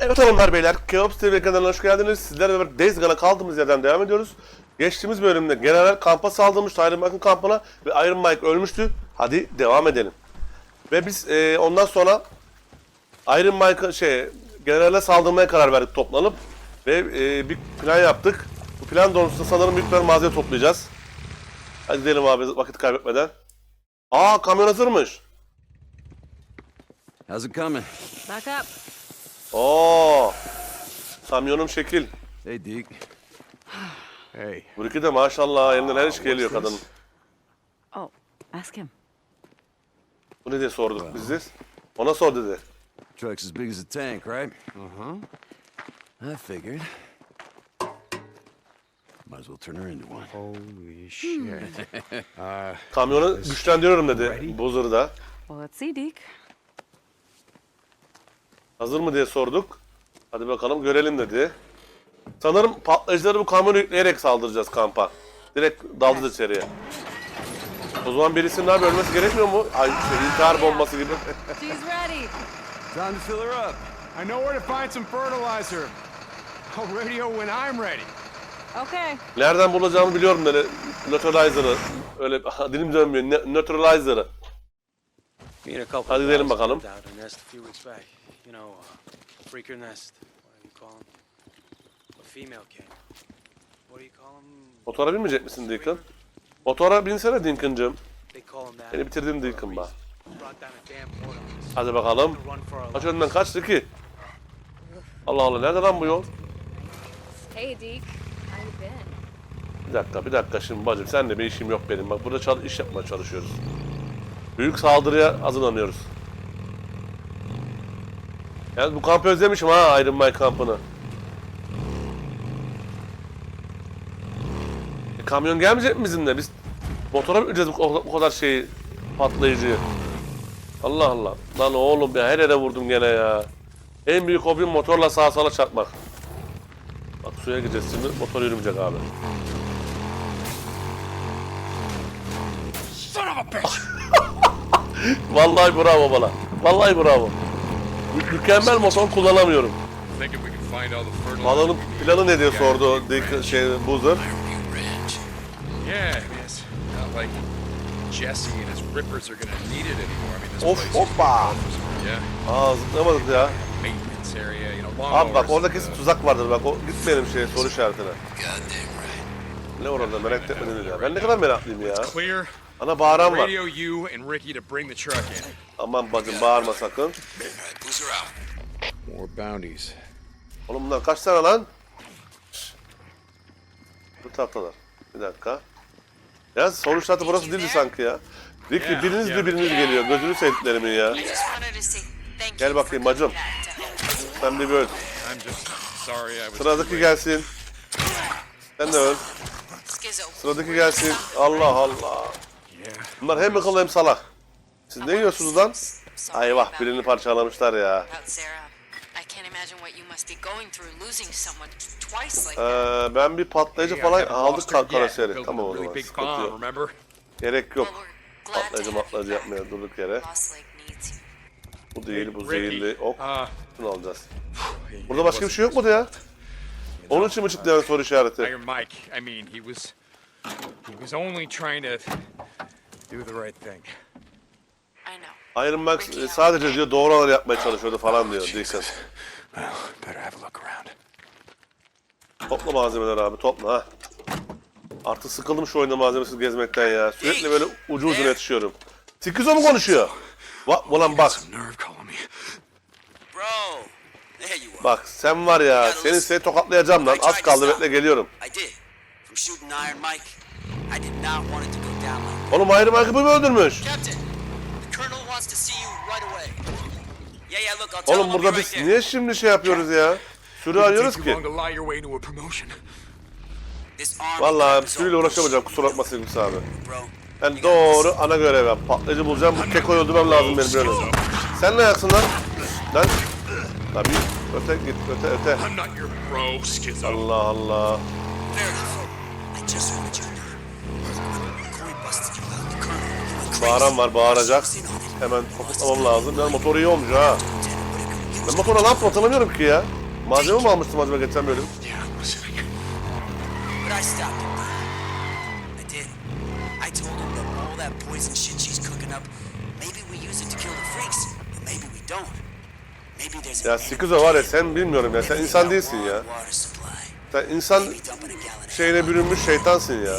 Evet hanımlar beyler, Keops TV kanalına hoş geldiniz. Sizlerle beraber Days Gone'a kaldığımız yerden devam ediyoruz. Geçtiğimiz bölümde General kampa saldırmıştı Iron Mike'ın kampına ve Iron Mike ölmüştü. Hadi devam edelim. Ve biz e, ondan sonra Iron Mike'a şey General'e saldırmaya karar verdik toplanıp ve e, bir plan yaptık. Bu plan doğrultusunda sanırım büyük bir malzeme toplayacağız. Hadi gidelim abi vakit kaybetmeden. Aa kamyon hazırmış. How's it coming? Back up. Oo. Kamyonum şekil. Hey, Deke. Hey, Bu iki de maşallah elinden her iş geliyor kadın. Oh, ask him. Bu ne diye sorduk biz de. Ona sor dedi. Truck's as big as a tank, right? Uh-huh. I figured. Might as well turn her into one. holy shit. uh, Kamyonu güçlendiriyorum dedi Buzzer'ı da. Well, let's see, Deke. Hazır mı diye sorduk. Hadi bakalım görelim dedi. Sanırım patlayıcıları bu kamyonu yükleyerek saldıracağız kampa. Direkt dalacağız içeriye. O zaman birisinin abi ölmesi gerekmiyor mu? Ay şey, intihar bombası gibi. She's ready. Time to fill her up. I know where to find some fertilizer. I'll radio when I'm ready. Okay. Nereden bulacağımı biliyorum dedi. Neutralizer'ı. Öyle dilim dönmüyor. Ne- Neutralizer'ı. Hadi gidelim bakalım. You know, uh, freaker nest, whatever you call them. A female came. What do you call them? Motora binmeyecek misin Deacon? Motora binsene Deacon'cığım. They call them that. Beni bitirdin Deacon us. Hadi bakalım. Kaç önünden kaçtı ki? Allah Allah nerede lan bu yol? Hey. How you been? Bir dakika bir dakika şimdi bacım senle bir işim yok benim. Bak burada iş yapmaya çalışıyoruz. Büyük saldırıya hazırlanıyoruz. Yani bu kampı özlemişim ha Iron Man kampını. E, kamyon gelmeyecek mi bizimle? Biz motora yükleyeceğiz bu, bu kadar şeyi patlayıcıyı? Allah Allah. Lan oğlum ya her yere vurdum gene ya. En büyük hobim motorla sağa sola çarpmak. Bak suya gideceğiz şimdi motor yürümeyecek abi. Vallahi bravo bana. Vallahi bravo. Mü- mükemmel motor kullanamıyorum. Balonun planı ne diye sordu Dick, şey Boozer. Of is hoppa. Aa zıplamadık ya. maintenance area, you know, long Abi bak orada kesin tuzak vardır bak o gitmeyelim şeye soru işaretine. Ne orada merak etmediniz ya. Ben ne kadar meraklıyım ya. Ana bağıran var. Aman bacım bağırma sakın. More bounties. Oğlum bunlar kaç tane lan? Bu tahtalar. Bir dakika. Ya soru işareti burası değildi sanki ya. Ricky Yeah, biriniz yeah. de biriniz geliyor. Gözünü sevdiklerimin ya. Gel you bakayım bacım. Sen bir öl. Sıradaki gelsin. Sen de öl. Sıradaki gelsin. Allah Allah. Bunlar hem akıllı hem salak. Siz ne yiyorsunuz lan? About- birini parçalamışlar ya. Ee, ben bir patlayıcı falan aldık kar karaseri. Tamam o zaman sıkıntı yok. Gerek yok. Patlayıcı matlayıcı yapmaya durduk yere. Bu değil, bu zehirli. Ok. Uh, Şunu alacağız. Burada başka bir şey yok mu ya? Onun için mi çıktı yani soru işareti? Iron Mike. I mean, he was. He was only trying to do the right thing. I know. Iron Max e, sadece diyor doğru olanı yapmaya çalışıyordu falan diyor Deacon. Well, better have a look around. Topla malzemeleri abi topla ha. Artık sıkıldım şu oyunda malzemesiz gezmekten ya. Sürekli böyle ucu ucuna yetişiyorum. Sikizo mu konuşuyor? Va ulan bak bak sen var ya senin seni tokatlayacağım lan. Az kaldı bekle geliyorum. I did. From shooting Iron Mike, I did not want it to go down like Oğlum Iron Mike'ı mu öldürmüş? Captain, Oğlum burada right biz niye şimdi şey yapıyoruz ya? Sürü arıyoruz ki. Vallahi sürüyle uğraşamayacağım kusura bakma Sevgisi abi. Ben doğru ana görev yap. Patlayıcı bulacağım. Bu kekoyu öldürmem lazım benim önce. Sen ne yaksın lan? Lan. Tabii. Öte git. Öte öte. Allah Allah. Bağıran var bağıracak. Hemen topuklamam lazım. Yani motor iyi olmuş ha. Ben motora ne yaptım hatırlamıyorum ki ya. Malzeme mi almıştım acaba geçen bölüm? Ya an Sikizo var ya sen bilmiyorum ya sen insan değilsin ya. Sen insan şeyine bürünmüş şeytansın ya.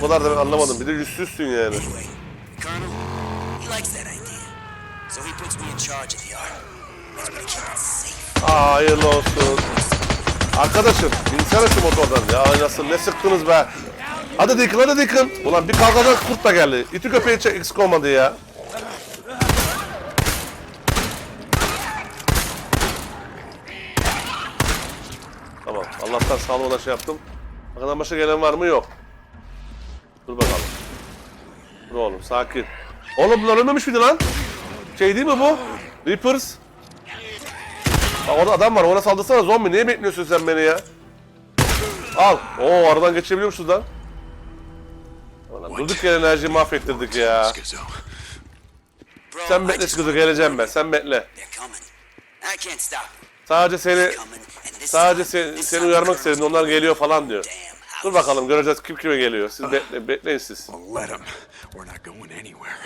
Bu kadar da ben anlamadım. Bir de yüzsüzsün yani. Aa, hayırlı olsun. Arkadaşım insene şu motordan ya. Ay Nasıl ne sıktınız be. Hadi Deacon hadi Deacon. Ulan bir kavgadan kurt da geldi. İti köpeği çek eksik olmadı ya. Tamam. Allah'tan sağlığına şey yaptım. Bakalım başka gelen var mı? Yok. Dur bakalım. Dur oğlum sakin. Oğlum bunlar ölmemiş miydi lan? Şey değil mi bu? Reapers. Bak orada adam var. Ona saldırsana zombi. Niye bekliyorsun sen beni ya? Al. Oo aradan geçebiliyormuşuz lan. Ulan durduk yere enerjiyi mahvettirdik ya. Schizo. Sen bekle Çıkızı geleceğim ben. Sen bekle. Sadece seni sadece seni, seni uyarmak istedim. Onlar geliyor falan diyor. Dur bakalım göreceğiz kim kime geliyor. Siz bekle, bekleyin siz. Let him. We're not going anywhere.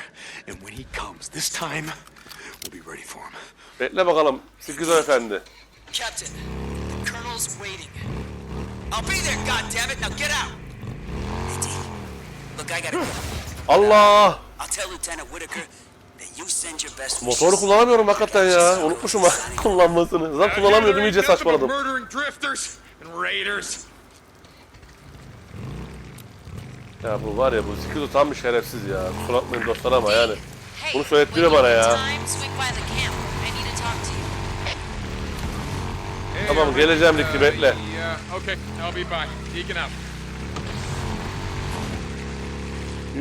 And when he comes this time, we'll be ready for him. Bekle bakalım. Sikizo efendi. Captain, the colonel's waiting. I'll be there, goddammit. Now get out. Hey, D. Look, I gotta go. Allah! I'll tell Lieutenant Whitaker that you send your best Motoru kullanamıyorum hakikaten ya. Unutmuşum ha kullanmasını. Zaten kullanamıyordum iyice saçmaladım. Raiders. Ya bu var ya bu Sikizo tam bir şerefsiz ya. Kusura bakmayın dostlar ama yani. Bunu söylettiriyor bana ya. Tamam geleceğim Ricky bekle. Yeah, okay, I'll be by. Deacon out.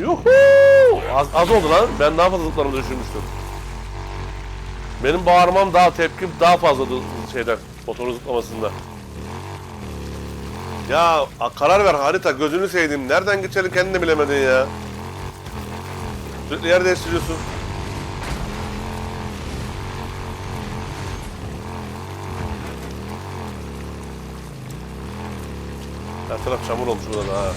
Yuhu! Az, az oldu lan. Ben daha fazla zıplarımı düşünmüştüm. Benim bağırmam daha tepkim daha fazla şeyden motorun zıplamasında. Ya karar ver harita gözünü seveyim. Nereden geçelim kendin de bilemedin ya. Sürekli yer değiştiriyorsun. Her taraf çamur olmuş burada da ha.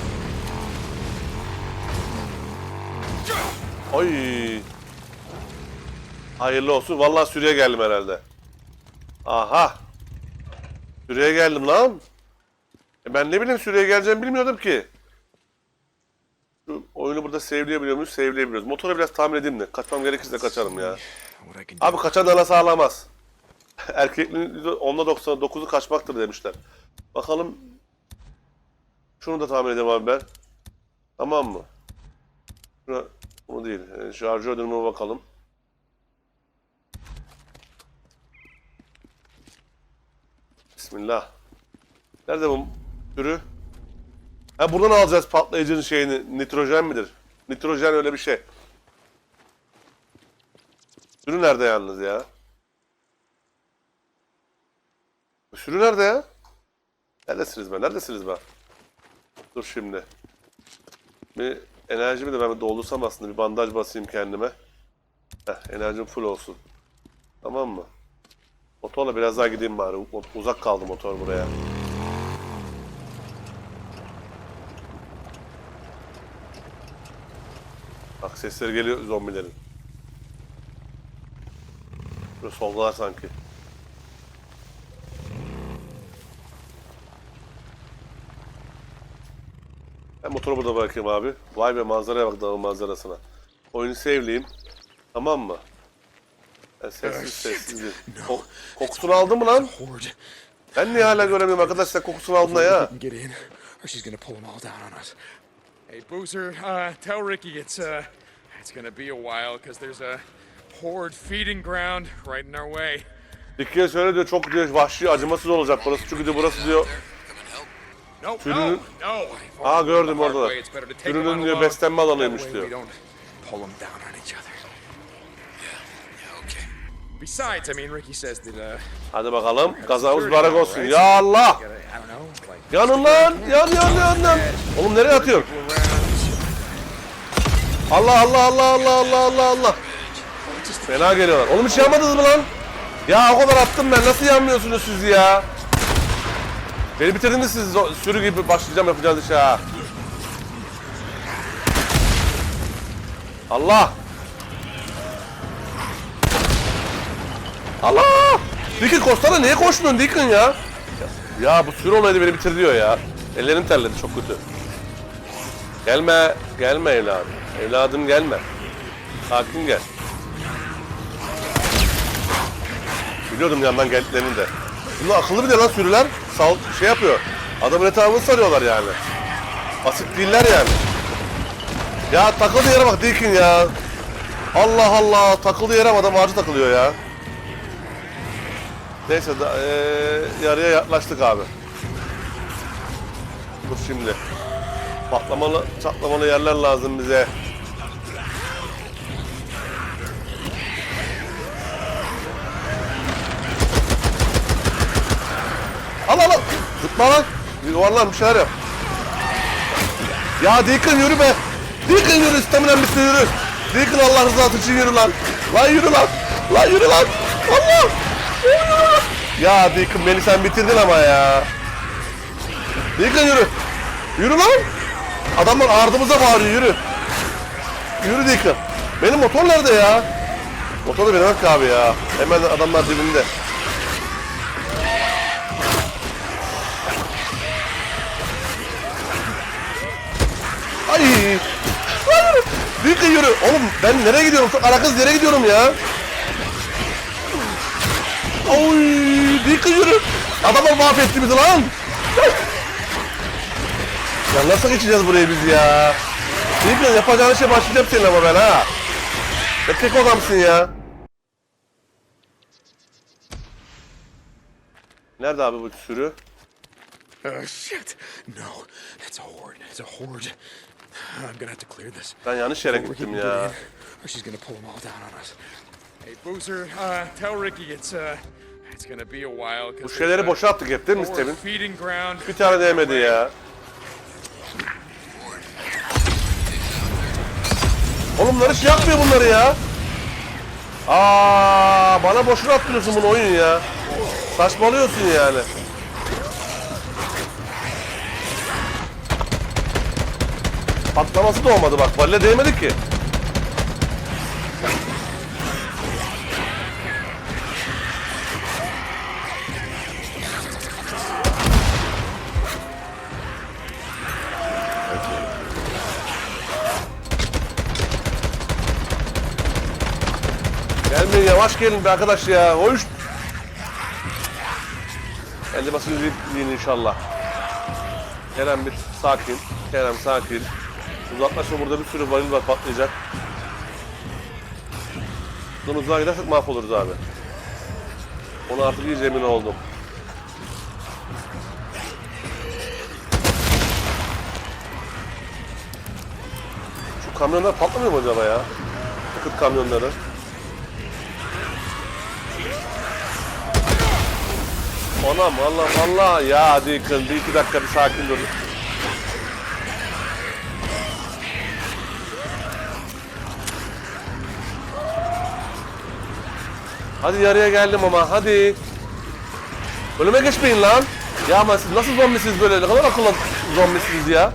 Ay. Hayırlı olsun. Vallahi sürüye geldim herhalde. Aha. Sürüye geldim lan. E ben ne bileyim sürüye geleceğimi bilmiyordum ki. Şu oyunu burada save'leyebiliyor muyuz? Save'leyebiliyoruz. Motoru biraz tamir edeyim de. Kaçmam gerekirse kaçarım ya. Abi kaçan dana sağlamaz. Erkekliğin onda 99'u kaçmaktır demişler. Bakalım. Şunu da tamir edeyim abi ben. Tamam mı? Şuna, bunu değil. E, Şarjör durumuna bakalım. Bismillah. Nerede bu türü? Ha buradan alacağız patlayıcının şeyini. Nitrojen midir? Nitrojen öyle bir şey. Sürü nerede yalnız ya? Sürü nerede ya? Neredesiniz be? Neredesiniz be? Dur şimdi. Bir enerjimi de ben bir doldursam aslında bir bandaj basayım kendime. Heh, enerjim full olsun. Tamam mı? Motorla biraz daha gideyim bari. Uzak kaldı motor buraya. Bak sesleri geliyor zombilerin. Böyle soldalar sanki. Ben motoru burada bırakayım abi. Vay be manzaraya bak dağın manzarasına. Oyunu sevleyeyim. Tamam mı? Ben sessiz sessiz. Ko- kokusunu aldın mı lan? Ben niye hala göremiyorum arkadaş sen kokusunu aldın ya. Hey, Boozer, uh, tell Ricky it's uh, it's gonna be a while because there's a horde feeding ground right in our way. Ricky'ye söyle diyor çok diyor vahşi acımasız olacak burası çünkü diyor burası diyor no. Aa gördüm orada. 'em on diyor beslenme alanıymış diyor. Besides, I mean, Ricky says that uh, Hadi bakalım kazamız mübarek olsun. Ya Allah! Yanın lan! Yan yan yan yan! Oğlum nereye atıyorsun? Allah Allah Allah Allah Allah Allah Allah! Fena geliyorlar. Oğlum hiç yanmadınız mı lan? Ya o kadar attım ben. Nasıl yanmıyorsunuz siz ya? Beni bitirdiniz siz sürü gibi başlayacağım yapacağınız işe ha. Allah! Allah! Deacon koşsana niye koşmuyorsun Deacon ya? Ya bu sürü olaydı beni bitir diyor ya. Ellerim terledi çok kötü. Gelme, gelme evladım. Evladım gelme. Sakin gel. Biliyordum yandan geldiklerini de. Bunlar akıllı bir de lan sürüler. Sal şey yapıyor. Adamın etrafını sarıyorlar yani. Basit değiller yani. Ya takıldığı yere bak Deacon ya. Allah Allah takıldığı yere adam ağacı takılıyor ya. Neyse da, eee, yarıya yaklaştık abi. Dur şimdi. Patlamalı, çatlamalı yerler lazım bize. Al al al. Tutma lan. Yuvarlan bir şeyler yap. Ya Deacon yürü be. Deacon yürü. Staminen bitsin yürü. Deacon Allah rızası için yürü lan. Lan yürü lan. Lan yürü lan. Allah. Ya Deacon beni sen bitirdin ama ya. Deacon yürü. Yürü lan. Adamlar ardımıza bağırıyor yürü. Yürü Deacon. Benim motor nerede ya? Motoru benim yok abi ya. Hemen adamlar dibinde. Ay! Büyük yürü. Oğlum ben nereye gidiyorum? Çok alakasız yere gidiyorum ya. Oy! Büyük yürü. Adamı mahvetti bizi lan. Ya nasıl geçeceğiz burayı biz ya? Büyük yapacağın şey başlayacağım senin ama ben ha. Ne tek adamsın ya. Nerede abi bu sürü? Oh, shit. No, it's a horde. It's a horde. I'm gonna have to clear this. Ben yanlış yere gittim ya. or she's gonna pull them all down on us. Hey, Boozer, uh, tell Ricky it's, uh, it's gonna be a while. Bu şeyleri a boşa attık hep değil mi ground. Bir tane değmedi ya. Oğlum hiç yapmıyor bunları ya. Aa, bana boşuna attırıyorsun bunu oyun ya. Saçmalıyorsun yani. Patlaması da olmadı bak. Valle değmedi ki. Gelmeyin yavaş gelin be arkadaş ya. Hoş. Elde basın yiyin inşallah. Kerem bir sakin. Kerem sakin. Uzaklaşma burada bir sürü varil var patlayacak. Bunun uzağa gidersek mahvoluruz abi. Onu artık iyice emin oldum. Şu kamyonlar patlamıyor mu acaba ya? Yakıt kamyonları. Anam Allah Allah ya Deacon bir iki dakika bir sakin dur. Hadi yarıya geldim ama hadi. Önüme geçmeyin lan. Ya ama siz nasıl zombisiniz böyle? Ne kadar akıllı zombisiniz ya.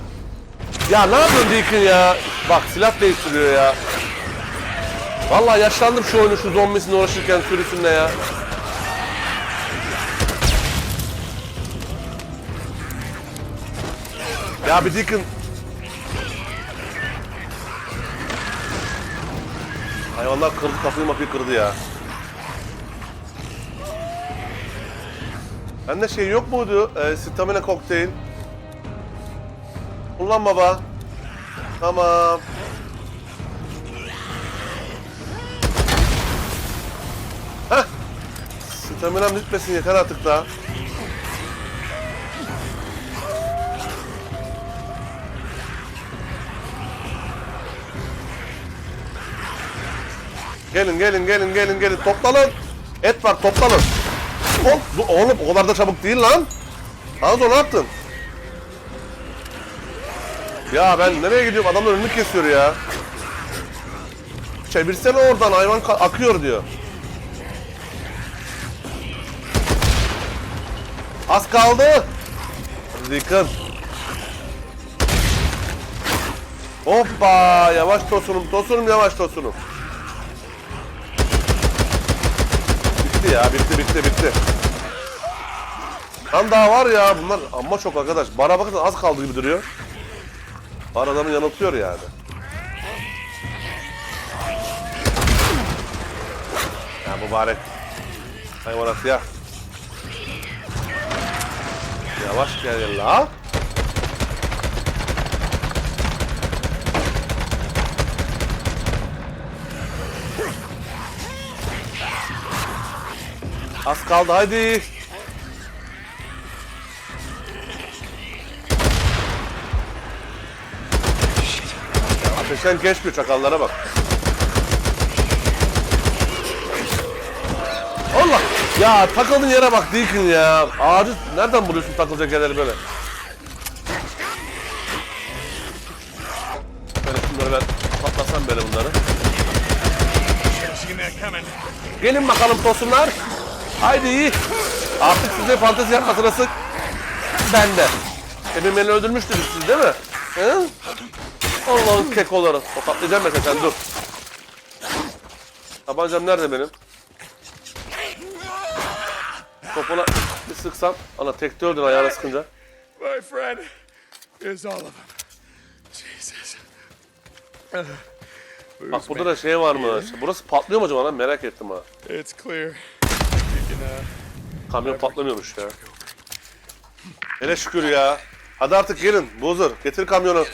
Ya ne yapıyorsun Deacon ya? Bak silah değiştiriyor ya. Vallahi yaşlandım şu oyunu şu zombisine uğraşırken sürüsünle ya. Ya bir Deacon. Hayvanlar kırdı kafayı mafyayı kırdı ya. Bende şey yok muydu? E, stamina kokteyl. Kullan baba. Tamam. Heh. Staminam bitmesin yeter artık da. Gelin gelin gelin gelin gelin toplanın. Et var toplanın. Oğlum, oğlum o kadar da çabuk değil lan. Anzo ne yaptın? Ya ben nereye gidiyorum? Adamın önünü kesiyor ya. Çevirsene oradan hayvan akıyor diyor. Az kaldı. Deacon. Hoppa yavaş tosunum tosunum yavaş tosunum. Bitti ya bitti bitti bitti. Lan daha var ya bunlar amma çok arkadaş. Bana bakın az kaldı gibi duruyor. Var adamı yanıltıyor yani. Ya mübarek. Hayvanat ya. Yavaş gel la. Az kaldı hadi. Ateşten geçmiyor çakallara bak. Allah! Ya takıldığın yere bak Deacon ya. Ağacı nereden buluyorsun takılacak yerleri böyle? Böyle şunları ben patlasam böyle bunları. Gelin bakalım tosunlar. Haydi. Artık size fantezi yapma sırası bende. Demin beni öldürmüştünüz siz değil mi? Hı? Allah'ın kekoları. Tokatlayacağım mesela sen dur. Tabancam nerede benim? Topuna bir sıksam. Ana tekte öldün ayağına sıkınca. My friend is all of them. Jesus. Bak burada da şey var mı? Burası patlıyor mu acaba lan? Merak ettim ha. It's clear. Uh, Kamyon patlamıyormuş ya. Hele şükür ya. Hadi artık gelin. Bozur. Getir kamyonu.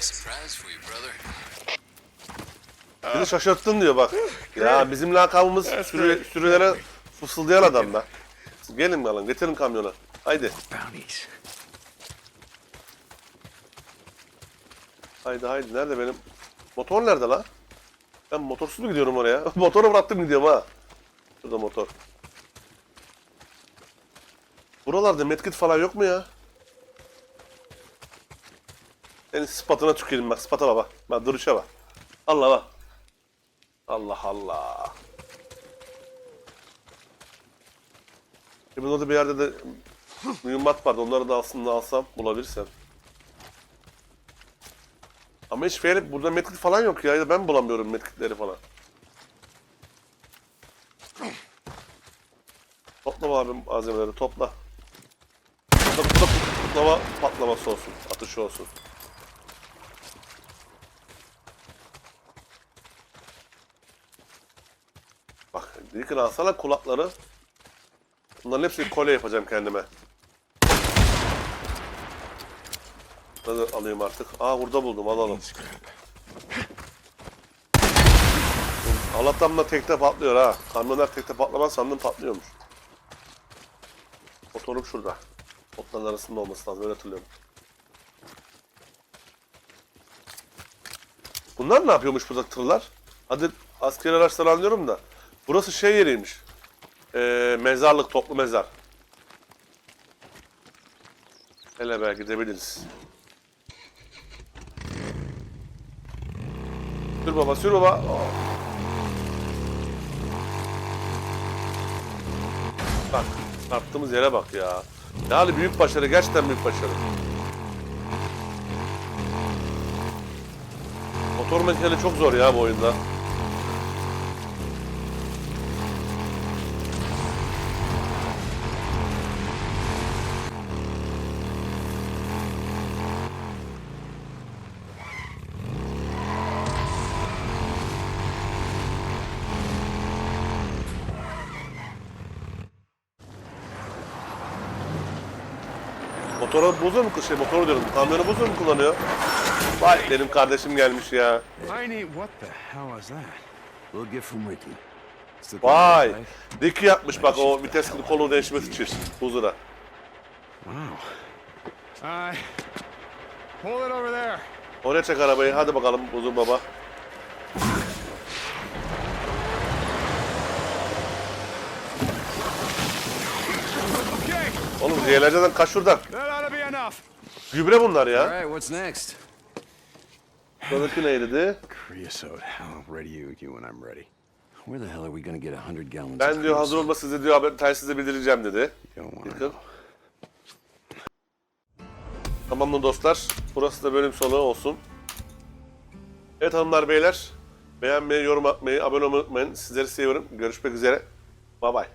Bizi şaşırttın diyor bak. Ya bizim lakabımız sürü, sürülere fısıldayan adam da. Gelin alın getirin kamyona. Haydi. Haydi haydi. Nerede benim? Motor nerede la? Ben motorsuz mu gidiyorum oraya? Motoru bıraktım gidiyorum ha. Şurada motor. Buralarda medkit falan yok mu ya? Senin spatına tüküreyim bak spata bak. Bak duruşa bak. Allah bak. Allah Allah. Şimdi orada bir yerde de mühimmat vardı. Onları da aslında alsam bulabilirsem. Ama hiç fail, burada medkit falan yok ya. Ben bulamıyorum medkitleri falan. Topla abi malzemeleri topla. Topla, topla, toplama patlaması olsun. Atışı olsun. Bak Deacon alsana kulakları. Bunların hepsini kolye yapacağım kendime. Hadi alayım artık. Aa burada buldum alalım. Allah'tan da tekte patlıyor ha. Kamyonlar tekte patlamaz sandım patlıyormuş. Motorum şurada. Otların arasında olması lazım öyle hatırlıyorum. Bunlar ne yapıyormuş burada tırlar? Hadi askeri araçları anlıyorum da. Burası şey yeriymiş. Ee, mezarlık, toplu mezar. Hele be gidebiliriz. Sür baba, sür baba. Bak, çarptığımız yere bak ya. Yani büyük başarı, gerçekten büyük başarı. Motor mekaniği çok zor ya bu oyunda. Motoru buzur mu şey motoru diyorum. Kamyonu buzur mu kullanıyor? Vay benim kardeşim gelmiş ya. Tiny, what the hell was that? Little gift from Ricky. Still Vay. Diki yapmış bak o vites kolu değişmesi için there. Oraya çek arabayı. Hadi bakalım buzur baba. Okay, Oğlum zehirleneceksen kaç şuradan. Gübre bunlar ya. right, what's next? Buradaki neydi? Creosote. I'll ready you, you I'm ready. Where the hell are we gonna get a hundred gallons Ben diyor hazır olma size diyor haber telsize bildireceğim dedi. Yakın. know. Tamamdır dostlar. Burası da bölüm sonu olsun. Evet hanımlar beyler. Beğenmeyi, yorum atmayı, abone olmayı unutmayın. Sizleri seviyorum. Görüşmek üzere. Bay bay.